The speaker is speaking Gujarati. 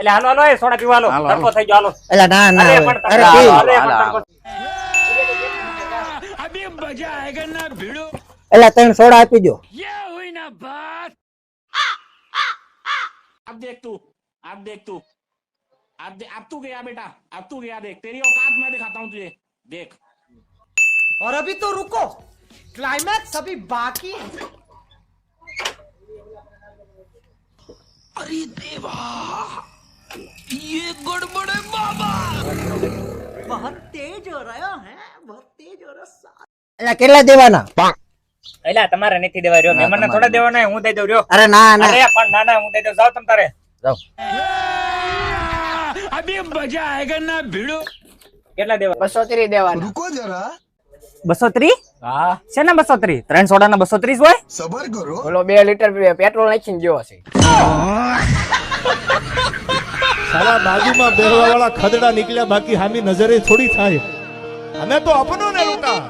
એટલે હાલો હાલો એ સોડા પીવા હાલો હાલો, તડકો થઈ ગયો હાલો એટલે ના ના અરે હવે. પણ અરે તડકો, પી. હાલો, એ પણ હાલો, તડકો. એટલે ત્રણ સોડા આપી દો अब देख तू अब देख तू अब दे, अब तू गया बेटा अब तू गया देख तेरी औकात मैं दिखाता हूँ तुझे देख और अभी तो रुको क्लाइमैक्स अभी बाकी है अरे देवा ये गड़बड़ है बाबा बहुत तेज हो रहा है बहुत तेज हो रहा એટલે કેટલા દેવાના એટલે તમારે નથી દેવા રહ્યો ના, મહેમાનને તમારે થોડા દેવાના હું દઈ દઉં રહ્યો અરે ના ના અરે પણ ના ના હું દઈ દઉં જાઓ તમ તારે જાઓ. अभी मजा आएगा ना भिड़ो કેટલા દેવા बसो तेरी देवाना रुको जरा બસો ત્રીસ હા શેના બસો ત્રીસ ત્રણ સોડા ના બસો ત્રીસ હોય सबर करो બોલો બે લીટર પેટ્રોલ નાખીને જેવો છે સાલા બાજુમાં બેહવા વાળા ખદડા નીકળ્યા, બાકી હામી નજરે થોડી થાય. અમે તો અપનો ને લૂંટા.